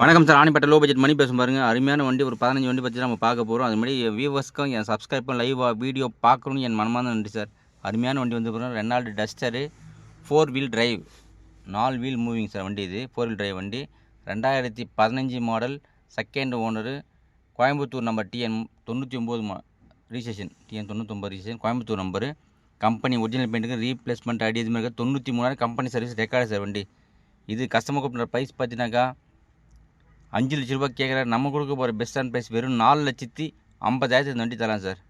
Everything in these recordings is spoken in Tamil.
வணக்கம் சார் ஆணிப்பட்ட லோ பட்ஜெட் மணி பேசும் பாருங்கள் அருமையான வண்டி ஒரு பதினஞ்சு வண்டி பற்றி நம்ம பார்க்க போகிறோம் அது மாதிரி வியூவர்ஸ்க்கும் என் சப்ஸ்கிரைப்பும் லைவாக வீடியோ பார்க்கணும்னு என் மனமான நன்றி சார். அருமையான வண்டி வந்து பாருங்க. Renault Duster four wheel drive நாலு வீல் மூவிங் சார் வண்டி இது. ஃபோர் வீல் டிரைவ் வண்டி. ரெண்டாயிரத்தி பதினஞ்சு model second owner Coimbatore number TN தொண்ணூற்றி ஒம்பது மா registration TN தொண்ணூற்றொம்பது registration Coimbatore number company original பெயிண்ட்டுக்கு replacement ஐடி இது மாதிரி தொண்ணூற்றி மூணாயிரம் கம்பெனி சர்வீஸ் ரெக்கார்டு சார் வண்டி. இது கஸ்டமர் கூப்பிட்ற ப்ரைஸ் பார்த்தீங்கன்னாக்கா அஞ்சு லட்ச ரூபாய் கேட்குறாரு நம்ம கொடுக்க போகிற பெஸ்ட் அண்ட் ப்ரைஸ் வெறும் நாலு லட்சத்தி ஐம்பதாயிரத்து வண்டி தரலாம் sir.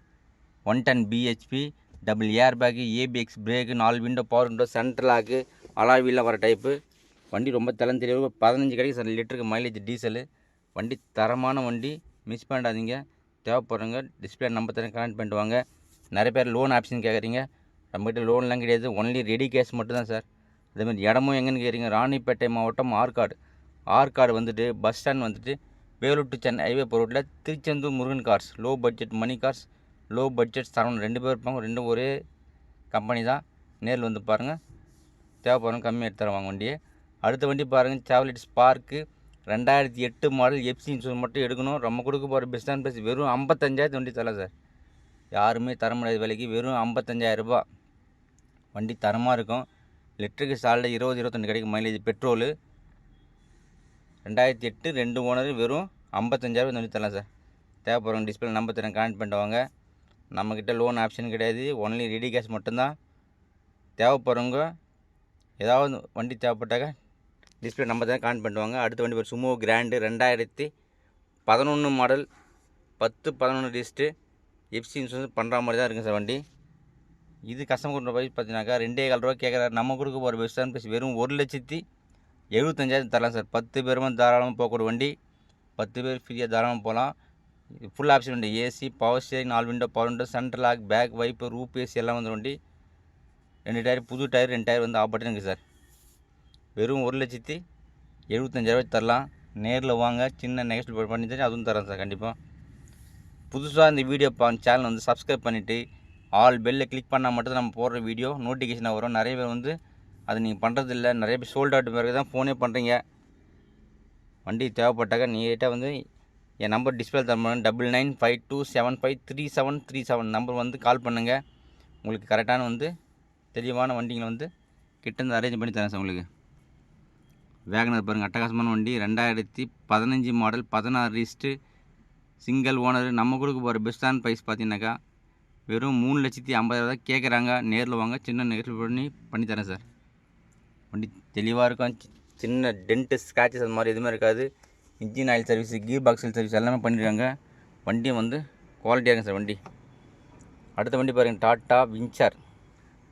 One ton BHP double air bag ABS brake நாலு window power window central lock அலாவிலாம் வர டைப்பு வண்டி ரொம்ப தளம் தெளிவு பதினஞ்சு கிடைக்கும் சார் லிட்டருக்கு மைலேஜ் டீசலு வண்டி தரமான வண்டி மிஸ் பண்ணிடாதீங்க தேவைப்படுறவங்க டிஸ்பிளே நம்பர் தரேன் கனெக்ட் பண்ணிட்டு வாங்க நிறைய பேர் லோன் ஆப்ஷன் கேட்குறீங்க நம்மகிட்ட லோன்லாம் கிடையாது. ஒன்லி ரெடி கேஷ் மட்டும்தான் சார். அதேமாதிரி இடமும் எங்கேன்னு கேட்குறீங்க ராணிப்பேட்டை மாவட்டம் ஆற்காடு. ஆற்காடு வந்துட்டு பஸ் ஸ்டாண்ட் வந்துட்டு வேலூர் டு சென்னை ஹைவே போகிற ரோட்டில் Tiruchendur Murugan cars low budget money cars low budget Saravanan ரெண்டு பேர் இருப்பாங்க ரெண்டும் ஒரே கம்பெனி தான். நேரில் வந்து பாருங்கள் தேவைப்படுறவங்க கம்மியாக எடுத்து தருவாங்க வண்டியை. அடுத்த வண்டி பாருங்கள் சேவலெட் ஸ்பார்க்கு ரெண்டாயிரத்தி எட்டு மாடல் எஃப்சி இன்சூரன்ஸ் மட்டும் எடுக்கணும். நம்ம கொடுக்க போகிற பெஸ்ட் அண்ட் பெஸ்ட் வெறும் ஐம்பத்தஞ்சாயிரத்து வண்டி தரலாம் சார் யாருமே தர முடியாத விலைக்கு வெறும் ஐம்பத்தஞ்சாயிரரூபா வண்டி தரமாக இருக்கும். லிட்டருக்கு சாலில் இருபது இருபத்தொன்று கிடைக்கும் மைலேஜ் பெட்ரோலு ரெண்டாயிரத்தி எட்டு ரெண்டு ஓனர் வெறும் ஐம்பத்தஞ்சாயிரம் நம்பி தரலாம் சார். தேவைப்படுறவங்க டிஸ்பிளே நம்பர் தரேன் கனெக்ட் பண்ணிட்டு வாங்க நம்மக்கிட்ட லோன் ஆப்ஷன் கிடையாது. ஒன்லி ரெடி கேஷ் மட்டும்தான். தேவைப்படுறவங்க ஏதாவது வண்டி தேவைப்பட்டாக்க டிஸ்பிளே நம்பர் தான் கனெக்ட் பண்ணிட்டு வாங்க அடுத்த வண்டி பேர் சுமோ கிராண்டு ரெண்டாயிரத்தி பதினொன்று மாடல் பத்து பதினொன்று லிஸ்ட்டு எஃப்சி இன்சூரன்ஸ் பண்ணுற மாதிரி தான் இருக்குது சார் வண்டி. இது கஸ்டமர் கொடுக்குற பைஸ் பார்த்தீங்கன்னாக்கா ரெண்டே கால் ரூபா கேட்குறாரு நம்ம கொடுக்க போகிற பெஸ்ட்டான பைஸ் வெறும் ஒரு லட்சத்தி எழுபத்தஞ்சாயிரம் தரலாம் சார். பத்து பேருமே தாராளமாக போகக்கூடிய வண்டி. பத்து பேர் ஃப்ரீயாக தாராளமாக போகலாம். ஃபுல் ஆப்ஷன் வண்டி. ஏசி பவர் ஸ்டேரிங் நாலு window power window central lock back wiper roof AC எல்லாம் வந்து வண்டி. ரெண்டு டயர் புது டயர் ரெண்டு டயர் வந்து ஆப்பர்ட்டு இருக்குது சார். வெறும் ஒரு லட்சத்தி எழுபத்தஞ்சாயிரம் தரலாம். நேரில் வாங்க சின்ன நெகஸ்ட் பண்ணி தரேன் அதுவும் தரேன் சார் கண்டிப்பாக புதுசாக இந்த வீடியோ பா சேனல் வந்து சப்ஸ்கிரைப் பண்ணிவிட்டு ஆல் பெல்லை கிளிக் பண்ணால் மட்டும் நம்ம போடுற வீடியோ நோட்டிஃபிகேஷனாக வரும். நிறைய பேர் வந்து அது நீங்கள் பண்ணுறதில்ல நிறைய பேர் சோல்ட் அவுட் பிறகு தான் ஃபோனே பண்ணுறீங்க வண்டி தேவைப்பட்டாக்க நீட்டாக வந்து என் நம்பர் டிஸ்பிளே தரணும் double nine five two seven five three seven three seven number வந்து கால் பண்ணுங்கள் உங்களுக்கு கரெக்டான வந்து தெளிவான வண்டிங்களை வந்து கிட்டேருந்து அரேஞ்ச் பண்ணி தரேன் சார் உங்களுக்கு. வேகனர் பாருங்கள் அட்டகாசமான வண்டி. ரெண்டாயிரத்தி பதினஞ்சு மாடல் பதினாறு ரிஸ்ட்டு சிங்கிள் ஓனர் நம்ம கொடுக்க போகிற பெஸ்ட்டான ப்ரைஸ் பார்த்தீங்கன்னாக்கா வெறும் மூணு லட்சத்தி ஐம்பதாயிரம் தான் கேட்குறாங்க. நேரில் வாங்க. சின்ன நெகட்டிவ் பண்ணி பண்ணித்தரேன் சார். வண்டி தெளிவாக இருக்கும். சி- சின்ன டென்ட்டு ஸ்க்ராச்சஸ் அந்த மாதிரி எதுவுமே இருக்காது. Engine oil service gear box service எல்லாமே பண்ணிடுறாங்க வண்டியும் வந்து குவாலிட்டியாக இருக்கும் சார் வண்டி. அடுத்த வண்டி பாருங்கள் டாட்டா வின்சர்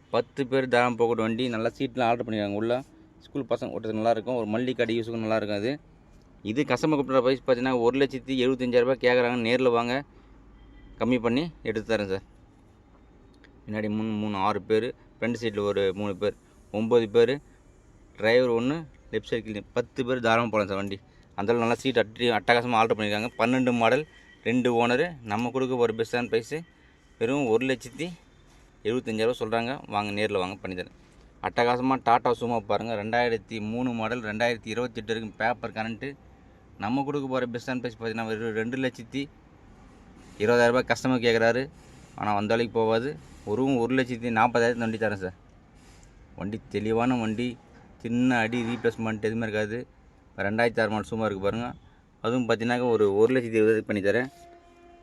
பத்து பேர் தாராளம் போகக்கூடிய வண்டி. நல்லா சீட்லாம் ஆர்டர் பண்ணிடுறாங்க உள்ளே. ஸ்கூல் பசங்க ஓட்டுறது நல்லாயிருக்கும் ஒரு மல்லி கடை யூஸுக்கும் நல்லாயிருக்கும் அது. இது கஸ்டமர் கூப்பிட்ற ப்ரைஸ் பார்த்தீங்கன்னா ஒரு லட்சத்தி எழுபத்தஞ்சாயிரரூபா கேட்குறாங்க நேரில் வாங்க. கம்மி பண்ணி எடுத்து தரேன் சார். பின்னாடி மூணு மூணு ஆறு பேர். ஃப்ரண்ட் சீட்டில் ஒரு மூணு பேர். ஒம்பது பேர். டிரைவர் ஒன்று லெஃப்ட் சைக்கிள் பத்து பேர் தாராளமாக போகலாம் சார் வண்டி. அந்தளவு நல்லா சீட் அட்டி அட்டகாசமாக ஆல்ட்ரு பண்ணியிருக்காங்க பன்னெண்டு மாடல் ரெண்டு ஓனரு நம்ம கொடுக்க ஒரு பெஸ்ட்டான ப்ரைஸு வெறும் ஒரு லட்சத்தி எழுபத்தஞ்சாயிரரூவா சொல்கிறாங்க வாங்க நேரில் வாங்க பண்ணித்தரேன் அட்டகாசமாக டாட்டா சூமா பாருங்கள் ரெண்டாயிரத்தி மூணு மாடல் ரெண்டாயிரத்தி இருபத்தெட்டு இருக்கும் பேப்பர் கரண்ட்டு நம்ம கொடுக்க போகிற பெஸ்ட்டான ப்ரைஸ் பார்த்தீங்கன்னா வெறும் ரெண்டு லட்சத்தி இருபதாயிரரூபா கஸ்டமர் கேட்குறாரு ஆனால் வந்த வேலைக்கு போகாது. ஒரு ஒரு லட்சத்தி நாற்பதாயிரத்து வண்டி தரேன் சார். வண்டி தெளிவான வண்டி. சின்ன அடி ரீப்ளேஸ்மெண்ட் எதுவுமே இருக்காது. ரெண்டாயிரத்தி ஆறு மாடல் சும்மா இருக்குது பாருங்கள் அதுவும் பார்த்தீங்கன்னாக்கா ஒரு ஒரு லட்சத்தி இருபது பண்ணி தரேன்.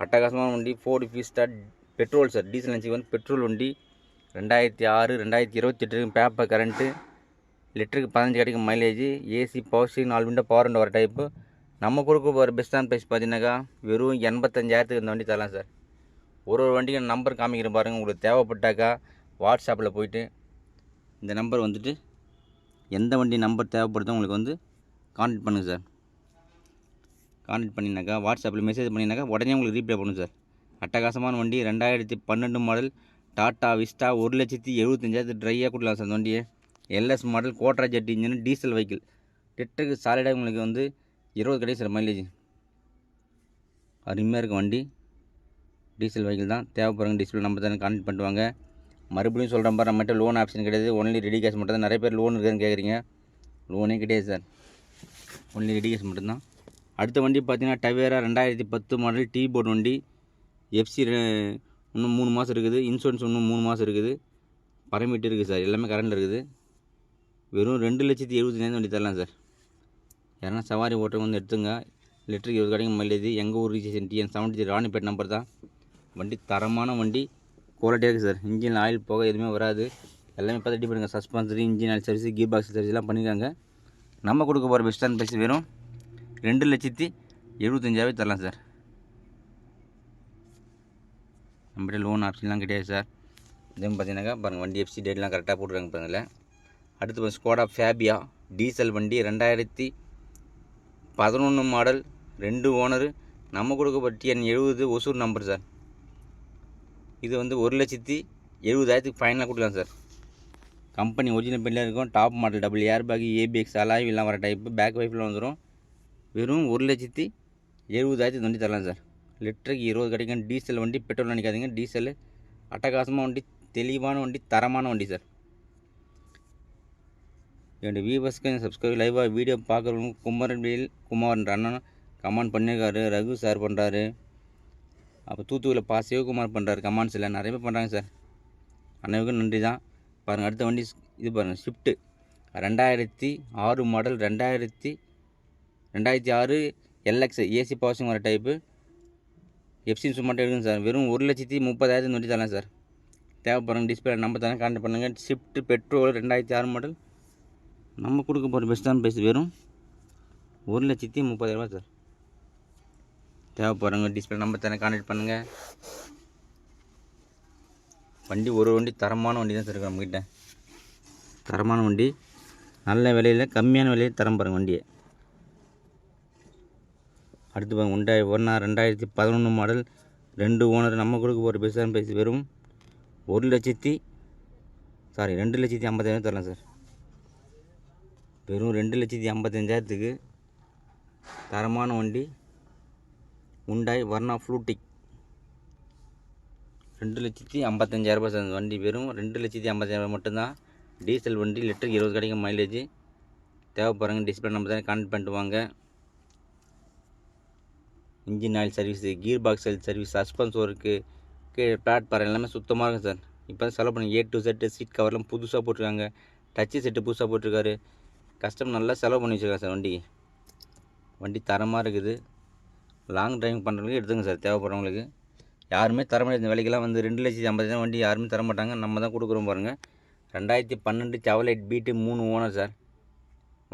அட்டகாசமான வண்டி Ford Fiesta petrol sir diesel NG வந்து பெட்ரோல் வண்டி. ரெண்டாயிரத்தி ஆறு ரெண்டாயிரத்தி இருபத்தெட்டு பேப்பர் கரண்ட்டு லிட்டருக்கு பதினஞ்சு கிடைக்கும் மைலேஜ் ஏசி பவர் ஸ்டீரிங் நாலு விண்டோ பவர் விண்டோ வர டைப்பு நம்ம கொடுக்க போகிற பெஸ்ட்டான ப்ரைஸ் பார்த்தீங்கன்னாக்கா வெறும் எண்பத்தஞ்சாயிரத்துக்கு இந்த வண்டி தரலாம் சார் ஒரு ஒரு வண்டிக்கு நம்பர் காமிக்கிறேன் பாருங்கள் உங்களுக்கு தேவைப்பட்டாக்கா வாட்ஸ்அப்பில் போயிட்டு இந்த நம்பர் வந்துட்டு எந்த வண்டி நம்பர் தேவைப்படுதோ உங்களுக்கு வந்து கான்டாக்ட் பண்ணுங்கள் சார் கான்டாக்ட் பண்ணினாக்கா வாட்ஸ்அப்பில் மெசேஜ் பண்ணினாக்கா உடனே உங்களுக்கு ரீப்ளை பண்ணும் சார் அட்டகாசமான வண்டி ரெண்டாயிரத்தி பன்னெண்டு மாடல் டாட்டா விஸ்டா ஒரு லட்சத்தி எழுபத்தஞ்சாயிரத்து ட்ரையாக கொடுக்கலாம் சார் அந்த வண்டியை. LS model Quadrajet engine diesel vehicle லிட்டருக்கு சாலிடாக உங்களுக்கு வந்து இருபது கிடையாது சார் மைலேஜ் அருமையாக இருக்கும் வண்டி. டீசல் வெஹிக்கிள் தான். தேவைப்படுறவங்க டீசல் நம்பர் தானே காண்டக்ட் பண்ணுவாங்க மறுபடியும் சொல்கிறேன் பாரு நம்மகிட்ட லோன் ஆப்ஷன் கிடையாது. ஒன்லி ரெடி கேஷ் மட்டும் தான் நிறைய பேர் லோன் இருக்குதுன்னு கேட்குறீங்க லோனே கிடையாது சார் ஒன்லி ரெடி கேஷ் மட்டும்தான். அடுத்த வண்டி பார்த்தீங்கன்னா டவேரா ரெண்டாயிரத்தி பத்து மாடல் டீ போர்டு வண்டி எஃப்சி இன்னும் மூணு மாதம் இருக்குது. இன்சூரன்ஸ் இன்னும் மூணு மாதம் இருக்குது. பரமிட்டு இருக்குது சார் எல்லாமே கரண்ட் இருக்குது. வெறும் ரெண்டு லட்சத்தி எழுபத்தஞ்சாயிரம் வண்டி தரலாம் சார் யாரா சவாரி ஓட்டுறவங்க வந்து எடுத்துங்க. லிட்டருக்கு இருபது கடைக்கு மைலேஜ் எங்கள் ஊர் registration TN seventy Ranipet number தான். வண்டி தரமான வண்டி. குவாலிட்டியாக இருக்குது சார் இன்ஜின் ஆயில் போக எதுவுமே வராது. எல்லாமே பார்த்து ரெடி பண்ணுங்கள் சஸ்பென்சரி இன்ஜின் ஆயில் சர்வீஸ் கீ பாக்ஸ் சர்வீஸ்லாம் பண்ணியிருக்காங்க நம்ம கொடுக்க போகிற பெஸ்ட்டான பைஸ் வெறும் ரெண்டு லட்சத்தி எழுபத்தஞ்சாவே தரலாம் சார் நம்மகிட்ட லோன் ஆப்ஷன்லாம் கிடையாது சார் இதே பார்த்தீங்கன்னாக்கா பாருங்கள் வண்டி எஃப்சி டேட்லாம் கரெக்டாக போட்டுருக்காங்க பாருங்கள் அடுத்து பார்த்து ஸ்கோடா ஃபேபியா டீசல் வண்டி ரெண்டாயிரத்தி பதினொன்று மாடல் ரெண்டு ஓனரு நம்ம கொடுக்க என் எழுபது ஒசூர் நம்பர் சார் இது வந்து ஒரு லட்சத்தி எழுபதாயிரத்துக்கு ஃபைனலாக கொடுக்கலாம் சார் கம்பெனி ஒரிஜினல் பெண்ணில் இருக்கும். Top model double air bag ABS alloy வர டைப்பு பேக் வைஃபில் வந்துடும் வெறும் ஒரு லட்சத்தி எழுபதாயிரத்துக்கு வண்டி தரலாம் சார் லிட்டருக்கு இருபது கிடைக்கும். டீசல் வண்டி பெட்ரோல் நினைக்காதீங்க. டீசல் அட்டகாசமாக வண்டி தெளிவான வண்டி தரமான வண்டி சார் என்னுடைய வியூவர்ஸ்க்கு சப்ஸ்கிரைப் லைவாக வீடியோ பார்க்குறவங்க குமரன் வேல் குமார்ன்ற அண்ணன் கமெண்ட் பண்ணியிருக்காரு ரகு சார் பண்ணுறாரு அப்போ தூத்துக்குடியில் பா சிவகுமார் பண்ணுறாரு கமெண்ட்ஸில் நிறைய பேர் பண்ணுறாங்க சார் அனைவருக்கும் நன்றி தான். பாருங்கள் அடுத்த வண்டி இது பாருங்கள் ஷிஃப்ட்டு ரெண்டாயிரத்தி ஆறு மாடல் ரெண்டாயிரத்தி ரெண்டாயிரத்தி ஆறு எல்எக்ஸ் ஏசி பவர்ஸிங் வர டைப்பு எஃப்சி மட்டும் எடுக்குங்க சார் வெறும் ஒரு லட்சத்தி முப்பதாயிரத்து நொட்டி தரலாம் சார் தேவைப்படுறேன் டிஸ்பிளே நம்ம தானே கான்டாக்ட் பண்ணுங்கள் ஷிஃப்ட் பெட்ரோல் ரெண்டாயிரத்தி ஆறு மாடல் நம்ம கொடுக்க போகிற பெஸ்ட்டான ப்ரைஸ் வெறும் ஒரு லட்சத்தி முப்பதாயிரரூபா சார் தேவைப்படுறவங்க டிஸ்பிளே நம்பர் தானே கான்டெக்ட் பண்ணுங்கள் வண்டி ஒரு வண்டி தரமான வண்டி தான் சார் நம்மக்கிட்ட தரமான வண்டி நல்ல விலையில் கம்மியான விலையில் தரம் பாருங்கள் வண்டியை. அடுத்து பாருங்க ஒன்றாய் ஒன்றா ரெண்டாயிரத்தி பதினொன்று மாடல் ரெண்டு ஓனர் நம்ம கொடுக்க போகிற பெருசான பேசி வெறும் ஒரு லட்சத்தி சாரி ரெண்டு லட்சத்தி ஐம்பத்தாயிரம் தரலாம் சார் வெறும் ரெண்டு லட்சத்தி ஐம்பத்தஞ்சாயிரத்துக்கு தரமான வண்டி உண்டாய் வர்ணா ஃப்ளூட்டிக் ரெண்டு லட்சத்தி ஐம்பத்தஞ்சாயிரரூபா சார். வண்டி வெறும் ரெண்டு லட்சத்தி ஐம்பத்தஞ்சாயிரம் மட்டும்தான். டீசல் வண்டி லிட்டருக்கு இருபது கிடைக்கும் மைலேஜ் தேவைப்படுறாங்க டிஸ்பிளே நம்ம தான் கான்டாக்ட் பண்ணிட்டு வாங்க. Engine oil service gear box oil service suspension work கீழே பிளாட்பாரம் எல்லாமே சுத்தமாக இருக்கும் சார். இப்போ தான் செலவு பண்ணி ஏ டு செட்டு சீட் கவர்லாம் புதுசாக போட்டிருக்காங்க. டச்சு செட்டு புதுசாக போட்டிருக்காரு. கஸ்டமர் நல்லா செலவு பண்ணி வச்சுருக்காங்க சார் வண்டி வண்டி தரமாக இருக்குது. லாங் டிரைவிங் பண்ணுறவங்களுக்கு எடுத்துங்க சார் தேவைப்படுறவங்களுக்கு. யாருமே தர முடியாது இந்த விலைக்கெல்லாம் வந்து ரெண்டு லட்சத்தி ஐம்பதாயிரம் வண்டி யாருமே தர மாட்டாங்க. நம்ம தான் கொடுக்குறோம் பாருங்கள் ரெண்டாயிரத்தி பன்னெண்டு செவலைட் பீட்டு மூணு ஓனர் சார்.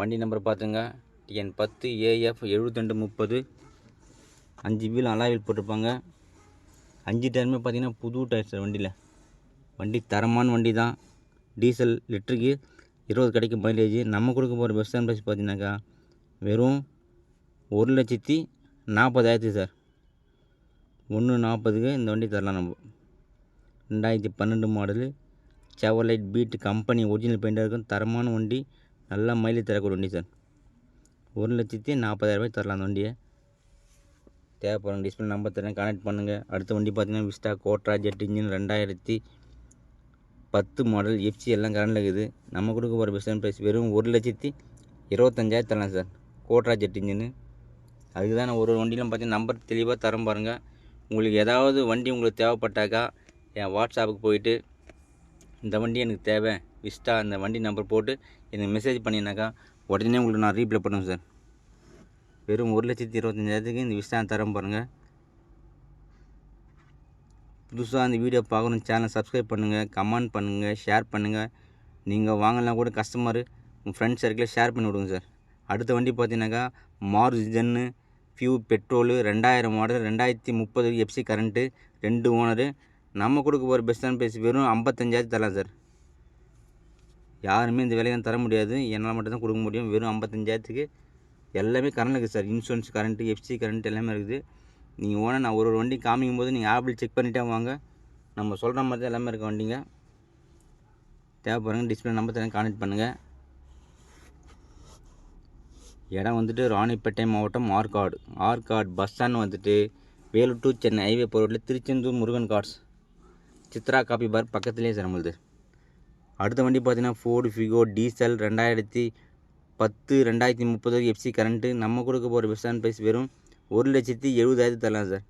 வண்டி நம்பர் பார்த்துங்க. டிஎன் பத்து ஏஎஃப் எழுபத்தெண்டு முப்பது. அஞ்சு வீல் அலாவில் போட்டிருப்பாங்க. அஞ்சு டயருமே பார்த்திங்கன்னா புது டயர் சார் வண்டியில். வண்டி தரமான வண்டி தான். டீசல் லிட்டருக்கு இருபது கிடைக்கும் மைலேஜ் நம்ம கொடுக்க போகிற பெஸ்ட் ப்ரைஸ் பார்த்தீங்கன்னாக்கா வெறும் ஒரு லட்சத்தி நாற்பதாயிரத்து சார். ஒன்று நாற்பதுக்கு இந்த வண்டி தரலாம் நம்ம. ரெண்டாயிரத்தி பன்னெண்டு model. Chevrolet Beat company original பெயிண்டாக இருக்கும். தரமான வண்டி. நல்லா மைலேஜ் தரக்கூடிய வண்டி சார். ஒரு லட்சத்தி நாற்பதாயிரரூபாய்க்கு தரலாம் அந்த வண்டியை. தேவைப்படும் டிஸ்பிளே நம்பர் தரேன். கனெக்ட் பண்ணுங்கள் அடுத்த வண்டி பார்த்தீங்கன்னா விஸ்டா கோட்ரா ஜெட் இன்ஜின் ரெண்டாயிரத்தி பத்து மாடல் எஃப்சி எல்லாம் கரண்டில் இருக்குது. நம்ம கொடுக்க போகிற பெஸ்ட் ப்ரைஸ் வெறும் ஒரு லட்சத்தி இருபத்தஞ்சாயிரம் தரலாம் சார். கோட்ரா ஜெட் இன்ஜின்னு அதுக்கு தான் நான் ஒரு ஒரு வண்டியிலும் பார்த்தீங்கன்னா நம்பர் தெளிவாக தரம் பாருங்கள் உங்களுக்கு ஏதாவது வண்டி உங்களுக்கு தேவைப்பட்டாக்கா என் வாட்ஸ்அப்புக்கு போயிட்டு இந்த வண்டி எனக்கு தேவை விஸ்டா அந்த வண்டி நம்பர் போட்டு எனக்கு மெசேஜ் பண்ணினாக்கா உடனே உங்களுக்கு நான் ரீப்ளை பண்ணுவேன் சார். வெறும் ஒரு லட்சத்தி இருபத்தஞ்சாயிரத்துக்கு இந்த விஸ்டா தரம் பாருங்கள் புதுசாக அந்த வீடியோ பார்க்கணும் சேனலை சப்ஸ்கிரைப் பண்ணுங்கள் கமெண்ட் பண்ணுங்கள் ஷேர் பண்ணுங்கள் நீங்கள் வாங்கலாம் கூட கஸ்டமர் உங்கள் ஃப்ரெண்ட்ஸ் சர்க்கிளில் ஷேர் பண்ணி விடுங்க சார். அடுத்த வண்டி பார்த்தீங்கன்னாக்கா மாருதி ஜென்னு ஃபியூ பெட்ரோலு ரெண்டாயிரம் மாடல் ரெண்டாயிரத்தி முப்பது எஃப்சி கரண்ட்டு ரெண்டு ஓனரு நம்ம கொடுக்க போகிற பெஸ்ட்டான பேசி வெறும் ஐம்பத்தஞ்சாயிரத்து தரலாம் சார் யாருமே இந்த விலையெல்லாம் தர முடியாது. என்னால் மட்டும்தான் கொடுக்க முடியும். வெறும் ஐம்பத்தஞ்சாயிரத்துக்கு எல்லாமே கரண்ட் இருக்குது sir insurance current FC current எல்லாமே இருக்குது. நீங்கள் ஓனர் நான் ஒரு ஒரு வண்டி காமிக்கும் போது நீங்கள் ஆப்பிள் செக் பண்ணிட்டே வாங்க. நம்ம சொல்கிற மாதிரி தான் எல்லாமே இருக்க வண்டிங்க. தேவைப்படுங்க டிஸ்பிளே நம்பர் தரேன் கான்டெக்ட் பண்ணுங்கள் இடம் வந்துட்டு ராணிப்பேட்டை மாவட்டம் ஆற்காடு. ஆற்காடு பஸ் ஸ்டாண்ட் வந்துட்டு Vellore to Chennai highway போரோட்டில் Tiruchendur Murugan cars Chitra coffee bar பக்கத்துலேயே சார் நம்மளுது அடுத்த வண்டி பார்த்தீங்கன்னா ஃபோர்டு ஃபிகோ டீசல் ரெண்டாயிரத்தி பத்து ரெண்டாயிரத்தி முப்பது எஃப்சி கரண்ட்டு நம்ம கொடுக்க போகிற பெஸ்டான ப்ரைஸ் வெறும் ஒரு லட்சத்தி எழுபதாயிரத்து தரலாம் சார்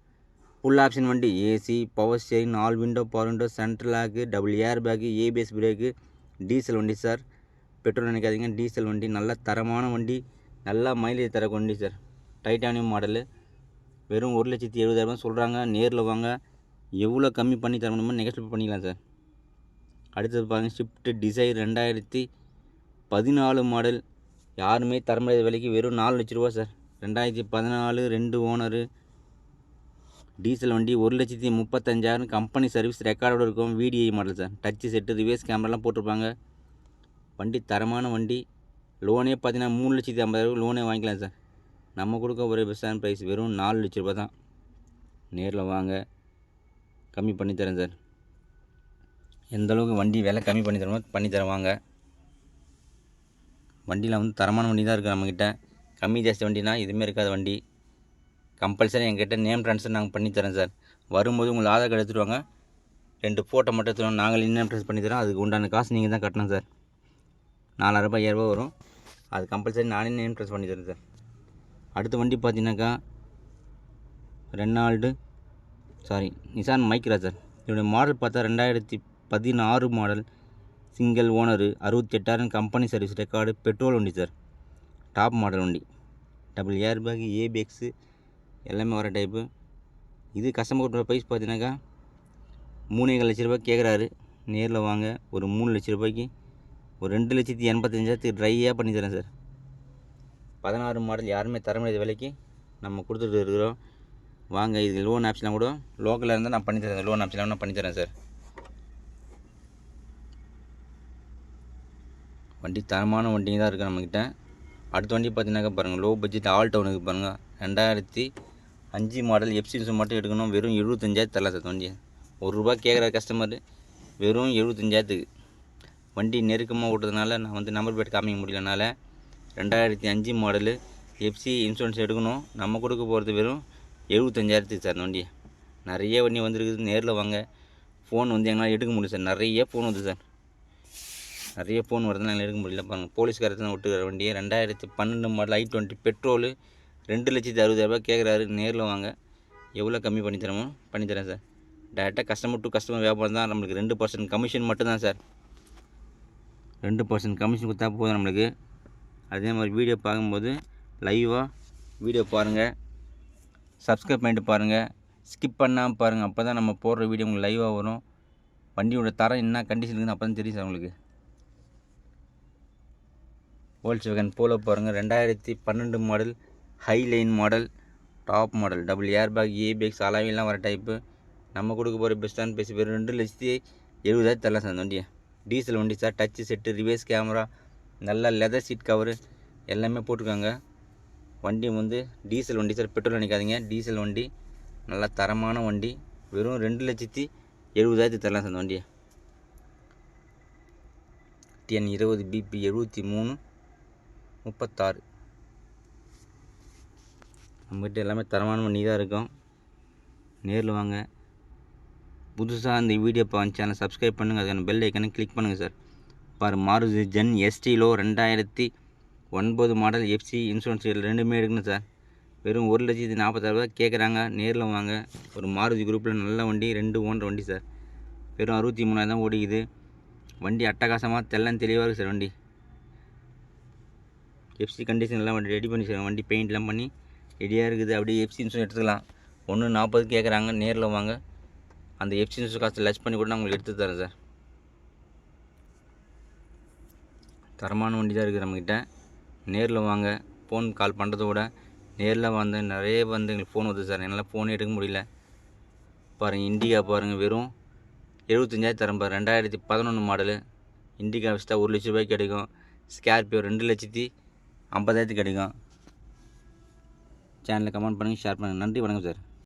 ஃபுல் ஆப்ஷன் வண்டி AC power steering all window power window central lock double air bag ABS brake diesel வண்டி சார் பெட்ரோல் நினைக்காதீங்க டீசல் வண்டி. நல்ல தரமான வண்டி. நல்லா மைலேஜ் தர வண்டி சார் டைட்டானியம் மாடலு வெறும் ஒரு லட்சத்தி எழுபதாயிரம் சொல்கிறாங்க நேரில் வாங்க. எவ்வளோ கம்மி பண்ணி தர முடியுமோ நெகஸ்ட் பண்ணிக்கலாம் சார் அடுத்தது பாருங்கள் ஷிஃப்ட்டு டிசைர் ரெண்டாயிரத்தி பதினாலு மாடல் யாருமே தர முடியாத விலைக்கு வெறும் நாலு லட்ச ரூபா சார் ரெண்டாயிரத்தி பதினாலு ரெண்டு ஓனரு டீசல் வண்டி ஒரு லட்சத்தி முப்பத்தஞ்சாயிரம். கம்பெனி சர்வீஸ் ரெக்கார்டோடு இருக்கும். VDI model sir touch set reverse கேமராலாம் போட்டிருப்பாங்க. வண்டி தரமான வண்டி. லோனே பார்த்தீங்கன்னா மூணு லட்சத்தி ஐம்பதாயிரம் லோனே வாங்கிக்கலாம் சார். நம்ம கொடுக்க ஒரே பெஸ்டான ப்ரைஸ் வெறும் நாலு லட்ச ரூபா தான். நேரில் வாங்க. கம்மி பண்ணி தரேன் சார். எந்தளவுக்கு வண்டி விலை கம்மி பண்ணி தரமோ பண்ணி தருவாங்க வாங்க. வண்டியில் வந்து தரமான வண்டி தான் இருக்குது நம்மக்கிட்ட கம்மி ஜாஸ்தி வண்டினா எதுவுமே இருக்காத வண்டி. கம்பல்சரி எங்கிட்ட நேம் ட்ரான்ஸ்ஃபர் நாங்கள் பண்ணித்தரேன் தரோம் சார். வரும்போது உங்களை ஆதார் கார்டு எடுத்துகிட்டு வாங்க. ரெண்டு ஃபோட்டோ மட்டும் எடுத்துருவோம் நாங்கள் நேம் ட்ரான்ஸ்ஃபர் பண்ணித்தரோம் அதுக்கு உண்டான காசு நீங்கள் தான் கட்டணும் சார். நாலாயிரரூபா ஐயாயிரரூபா வரும். அது கம்பல்சரி நானே நேம் ட்ரான்ஸ்ஃபர் பண்ணி தரேன் சார். அடுத்த வண்டி பார்த்தீங்கன்னாக்கா Renault sorry Nissan Micra sir. இதோடைய மாடல் பார்த்தா ரெண்டாயிரத்தி பதினாறு மாடல் சிங்கிள் ஓனரு அறுபத்தெட்டாயிரம் கம்பெனி சர்வீஸ் ரெக்கார்டு பெட்ரோல் வண்டி சார். டாப் மாடல் வண்டி. டபுள் ஏர் பேக் ஏபிஎக்ஸு எல்லாமே வர டைப்பு இது கஸ்டமர் ப்ரைஸ் பார்த்தீங்கன்னாக்கா மூணேகால் லட்ச ரூபாய் கேட்குறாரு நேரில் வாங்க ஒரு மூணு லட்ச ரூபாய்க்கு ஒரு ரெண்டு லட்சத்தி எண்பத்தஞ்சாயிரத்துக்கு ட்ரையாக பண்ணி தரேன் சார். பதினாறு மாடல் யாருமே தர முடியாத விலைக்கு நம்ம கொடுத்துட்டு இருக்கிறோம். வாங்க இது லோன் ஆப்ஷன்லாம் கூட லோக்கலில் இருந்தால் நான் பண்ணி தரேன். லோன் ஆப்ஷன்லாம் நான் பண்ணி தரேன் சார். வண்டி தரமான வண்டி தான் இருக்குது நம்மக்கிட்ட அடுத்த வண்டி பார்த்தீங்கன்னாக்கா பாருங்கள் லோ பட்ஜெட் ஆல் டவுனுக்கு பாருங்கள் ரெண்டாயிரத்தி அஞ்சு மாடல் எஃப்சின்ஸ் மட்டும் எடுக்கணும். வெறும் எழுபத்தஞ்சாயிரத்து தரலாம் சார் வண்டியை. ஒரு ரூபா கேட்குற கஸ்டமர் வெறும் எழுபத்தஞ்சாயிரத்துக்கு. வண்டி நெருக்கமாக ஓட்டுறதுனால நான் வந்து நம்பர் பிளேட் காமிக்க முடியலனால ரெண்டாயிரத்தி அஞ்சு மாடலு எஃப்சி இன்சூரன்ஸ் எடுக்கணும். நம்ம கொடுக்க போகிறது வெறும் எழுபத்தஞ்சாயிரத்துக்கு சார் அந்த நிறைய வண்டி வந்துருக்குது. நேரில் வாங்க. ஃபோன் வந்து எங்களால் எடுக்க முடியல சார். நிறைய ஃபோன் வருது சார். நிறைய ஃபோன் வருதுனால எங்களுக்கு எடுக்க முடியல. பாருங்கள் போலீஸ்காரத்தில் விட்டுக்கிற வண்டியை. ரெண்டாயிரத்து பன்னெண்டு மாடல் ஐ டுவெண்ட்டி பெட்ரோலு ரெண்டு லட்சத்தி அறுபதாயிரரூபா கேட்குறாரு நேரில் வாங்க. எவ்வளோ கம்மி பண்ணி தரமோ பண்ணி தரேன் சார். டேரெக்டாக கஸ்டமர் டு கஸ்டமர் வியாபாரம் தான். நம்மளுக்கு ரெண்டு பர்சன்ட் கமிஷன் மட்டும்தான் சார். ரெண்டு பர்சன்ட் கமிஷன் கொடுத்தா போதும் நம்மளுக்கு. அதே மாதிரி வீடியோ பார்க்கும்போது லைவாக வீடியோ பாருங்கள் சப்ஸ்கிரைப் பண்ணிட்டு பாருங்கள் ஸ்கிப் பண்ணாமல் பாருங்கள் அப்போ தான் நம்ம போடுற வீடியோ உங்களுக்கு லைவாக வரும். வண்டியோட தரம் என்ன கண்டிஷன் இருக்குன்னு அப்போ தான் தெரியும் சார் உங்களுக்கு. ஓல்ஸ் வேகன் போல பாருங்கள் ரெண்டாயிரத்தி பன்னெண்டு model high line model top model double air bag ABS அலாவிலாம் வர டைப்பு நம்ம கொடுக்க போகிற பெஸ்ட்டான பேசி பேர் ரெண்டு லட்சத்தி எழுபதாயிரத்து தரலாம் சார் அந்த வண்டியை. டீசல் வண்டி sir touch set reverse camera நல்ல லெதர் சீட் கவரு எல்லாமே போட்டிருக்காங்க. வண்டி வந்து டீசல் வண்டி சார் பெட்ரோல் நினைக்காதீங்க டீசல் வண்டி நல்லா தரமான வண்டி. வெறும் ரெண்டு லட்சத்தி எழுபதாயிரத்து தரலாம் சார் அந்த வண்டியை. டிஎன் இருபது பிபி எழுபத்தி மூணு முப்பத்தாறு. நம்மகிட்ட எல்லாமே தரமான வண்டி தான் இருக்கும். நேரில் வாங்க. புதுசாக அந்த வீடியோ பா சேனல் சப்ஸ்கிரைப் பண்ணுங்கள் அதுக்கான பெல் ஐக்கனை கிளிக் பண்ணுங்கள் சார் பார் மாருதி ஜென் எஸ்டிலோ ரெண்டாயிரத்தி ஒன்பது மாடல் எஃப்சி இன்சூரன்ஸ் ரெண்டுமே எடுக்கணும் சார் வெறும் ஒரு லட்சத்தி நாற்பத்தாயிரரூபா கேட்குறாங்க நேரில் வாங்க. ஒரு மாருதி குரூப்பில் நல்ல வண்டி ரெண்டு ஓன்ற வண்டி சார் வெறும் அறுபத்தி மூணாயிரம் தான் ஓடிக்குது. வண்டி அட்டகாசமாக தெல்லம் தெளிவாக இருக்குது சார் வண்டி. எஃப்சி கண்டிஷன் எல்லாம் வண்டி ரெடி பண்ணி சார் வண்டி பெயிண்ட்லாம் பண்ணி ரெடியாக இருக்குது. அப்படியே எஃப்சி இன்சூரன்ஸ் எடுத்துக்கலாம். ஒன்று நாற்பது கேட்குறாங்க நேரில் வாங்க. அந்த எஃப்சி காசு லெஸ் பண்ணி கூட நான் உங்களுக்கு எடுத்து தரேன் சார் தரமான வண்டி தான் இருக்குது நம்மக்கிட்ட நேரில் வாங்க ஃபோன் கால் பண்ணுறத விட நேரில் வந்து நிறைய வந்து எங்களுக்கு ஃபோன் வருது சார் என்னால் ஃபோனே எடுக்க முடியல. பாருங்கள் இண்டிகா பாருங்கள் வெறும் எழுபத்தஞ்சாயிரத்து தரம் பாரு ரெண்டாயிரத்தி பதினொன்று மாடலு இண்டிகா வச்சுட்டா ஒரு லட்ச ரூபாய்க்கு கிடைக்கும். ஸ்கார்பியோ ரெண்டு லட்சத்தி ஐம்பதாயிரத்துக்கு கிடைக்கும். சேனலில் கமெண்ட் பண்ணுங்கள் ஷேர் பண்ணுங்கள் நன்றி வணக்கம் சார்